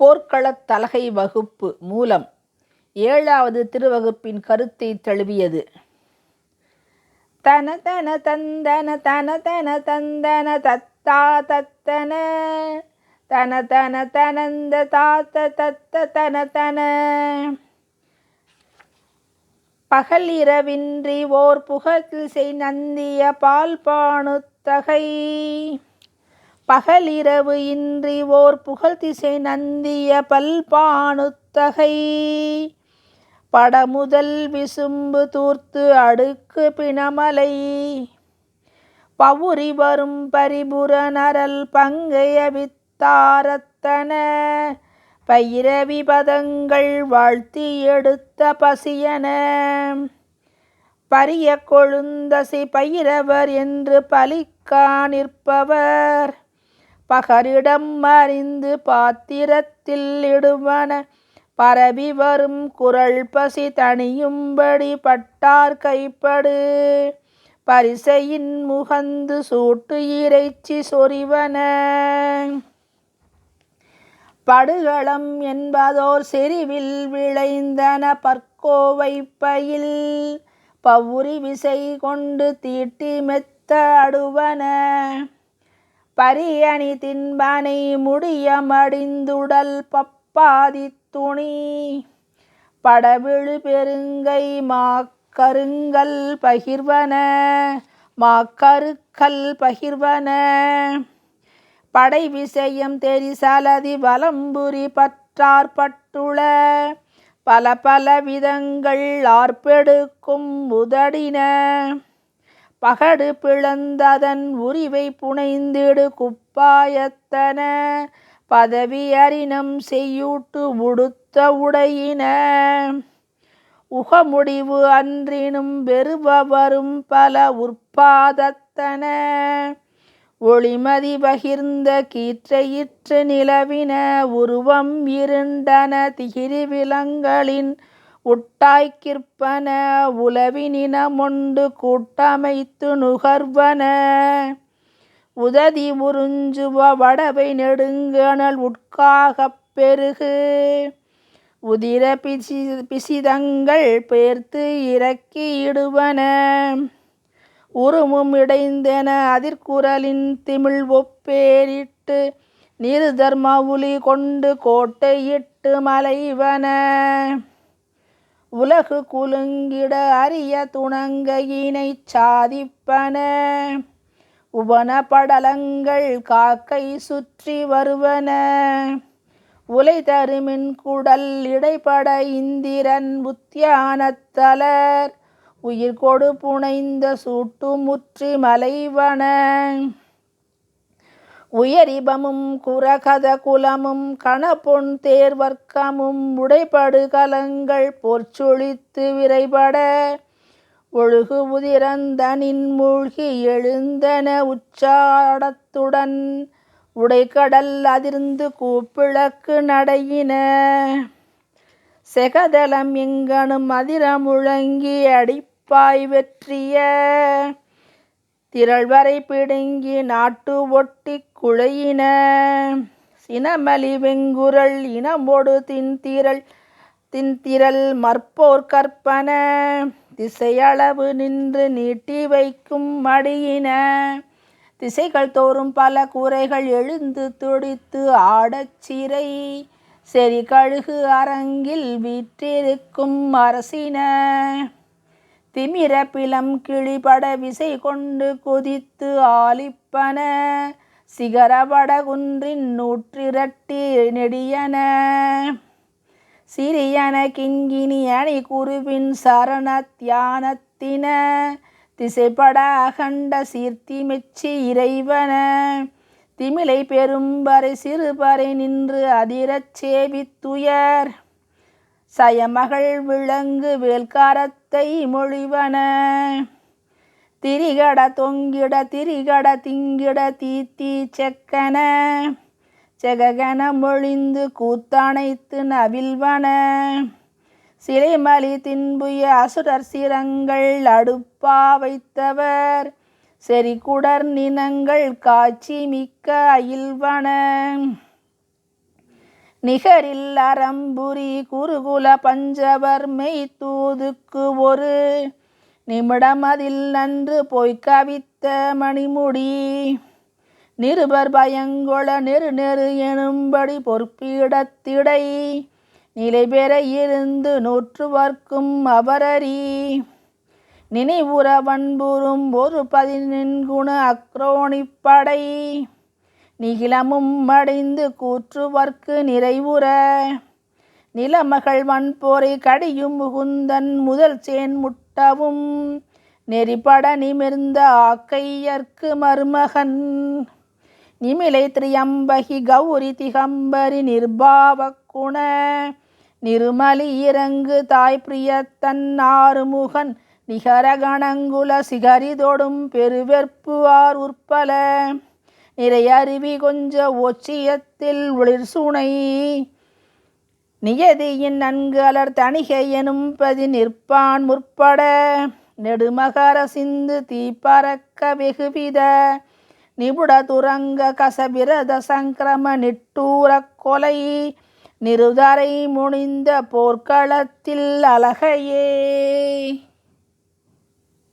போர்க்களத் தலகை வகுப்பு மூலம் ஏழாவது திருவகுப்பின் கருத்தை தழுவியது. தன தன தந்தன தன தன தந்தன தத்தா தத்தன. தன தன தனந்த தாத்த தத்த தன தன. பகல் இரவின்றி ஓர் புகழ் செய் நந்திய பால் பாணுத்தகை. பகலிரவு இன்றி ஓர் புகழ் திசை நந்திய பல்பானுத்தகை படமுதல் விசும்பு தூர்த்து அடுக்கு பிணமலை. பவுரி வரும் பரிபுர நரல் பங்கைய வித்தாரத்தன பயிரவி பதங்கள் வாழ்த்தி எடுத்த பசியன. பரிய கொழுந்தசை பைரவர் என்று பலிக்கா நிற்பவர். பகரிடம் அறிந்து பாத்திரத்தில் இடுவன. பரவி வரும் குரல் பசி தணியும்படி பட்டார் கைப்படு. பரிசையின் முகந்து சூட்டு இறைச்சி சொறிவன. படுகளம் என்பதோர் செறிவில் விளைந்தன பற்கோவை பயில். பவுரி விசை கொண்டு தீட்டி மெத்த அடுவன. பரியணி தின்பனை முடியமடிந்துடல் பப்பாதி துணி. படவிழு பெருங்கை மாக்கருங்கல் பகிர்வன மாக்கருக்கல் பகிர்வன. படை விஷயம் தெரிசலதி வலம்புரி பற்றார்பட்டுள பல பல விதங்கள் ஆர்ப்பெடுக்கும் உதடின. பகடு பிளந்ததன் உரிவை புனைந்திடு குப்பாயத்தன. பதவி அறினம் செய்யூட்டு உடுத்த உடையின. உகமுடிவு அன்றினும் வெறுபவரும் பல உற்பாதத்தன. ஒளிமதி பகிர்ந்த கீற்றையிற்று நிலவின உருவம் இருண்டன திகிரி விலங்களின் உட்டாய்க்கிற்பன உலவினினமொண்டு கூட்டமைத்து நுகர்வன. உததி உறிஞ்சுவ வடவை நெடுங்கணல் உட்காகப் பெருகு. உதிர பிசி பிசிதங்கள் பேர்த்து இறக்கி இடுவன. உருமும் இடைந்தென அதிர்குரலின் திமிழ் ஒப்பேரிட்டு நிரு தர்மவுலி கொண்டு கோட்டையிட்டு மலைவன. உலகு குலுங்கிட அரிய துணங்கையினை சாதிப்பன. உபன படலங்கள் காக்கை சுற்றி வருவன. உலை தருமின் குடல் இடைப்பட இந்திரன் உத்தியானத்தலர் உயிர் கொடு புனைந்த சூட்டு முற்றி மலைவன. உயரிபமும் குரகத குலமும் கணப்பொன் தேர்வர்க்கமும் உடைபடு கலங்கள் பொற்சொழித்து விரைபட. ஒழுகு உதிரந்தனின் மூழ்கி எழுந்தன உச்சாடத்துடன் உடைக்கடல் அதிர்ந்து கூப்பிழக்கு நடையின. செகதலம் எங்கனும் அதிரமுழங்கி அடிப்பாய் வெற்றிய. திரள்வரை பிடுங்கி நாட்டு ஒட்டி குழையின. சினமலி வெங்குரல் இனமொடு தின்திரள் தின்திரள் மற்போர் கற்பன. திசையளவு நின்று நீட்டி வைக்கும் மடியின. திசைகள் தோறும் பல கூரைகள் எழுந்து துடித்து ஆடச் சிறை செறி கழுகு அரங்கில் வீற்றிருக்கும் அரசின. திமிர பிலம் கிழிபட விசை கொண்டு கொதித்து ஆலிப்பன. சிகரபட குன்றின் நூற்றிரட்டி நெடியன. சிறியன கிங்கினி அணி குருவின் சரண தியானத்தின. திசைப்பட அகண்ட சீர்த்தி மெச்சி இறைவன. திமிலை பெரும்பறை சிறுபறை நின்று அதிரச் சேவித்துயர். சயமகள் விளங்கு வேல்காரத்தை மொழிவன. திரிகட தொங்கிட திரிகட திங்கிட தீத்தி செக்கன. செககன மொழிந்து கூத்தணைத்து நவில்வன. சிலைமலி தின்புய அசுரர் சிரங்கள் அடுப்பா வைத்தவர். செறிகுடர் நினங்கள் காட்சி மிக்க அயில்வன. நிகரில் அறம்புரி குருகுல பஞ்சவர் மெய் தூதுக்கு ஒரு நிமிடம் அதில் நன்று போய் கவித்த மணிமுடி. நிருபர் பயங்கொள நெரு நெரு எனும்படி பொற்பிடத்திடை. நிலை பெற இருந்து நூற்றுவர்க்கும் அவரறி. நினைவுற வன்புறும் ஒரு பதினெண்குண அக்ரோணிப்படை. நிகிலமும் அடைந்து கூற்றுவர்க்கு நிறைவுற. நிலமகள் வன்போரை கடியும் முகுந்தன் முதல் சேன் முட்டவும். நெறிபட நிமிர்ந்த ஆக்கையர்க்கு மருமகன். நிமிலை திரியம்பகி கௌரி திகம்பரி நிர்பாவக்குண நிருமலி இறங்கு தாய் பிரியத்தன் ஆறுமுகன் நிகரகணங்குல சிகரிதொடும் பெருவெற்பு ஆர் உற்பல. நிறைய அருவி கொஞ்ச ஒச்சியத்தில் ஒளிர் சுனை. நியதியின் நன்கு அலர் தணிகை எனும் பதி நிற்பான் முற்பட. நெடுமகர சிந்து தீப்பறக்க வெகுவித. நிபுட துரங்க கசபிரத சங்கிரம நிட்டூரக் கொலை. நிருதரை முனிந்த போர்க்களத்தில் அழகையே.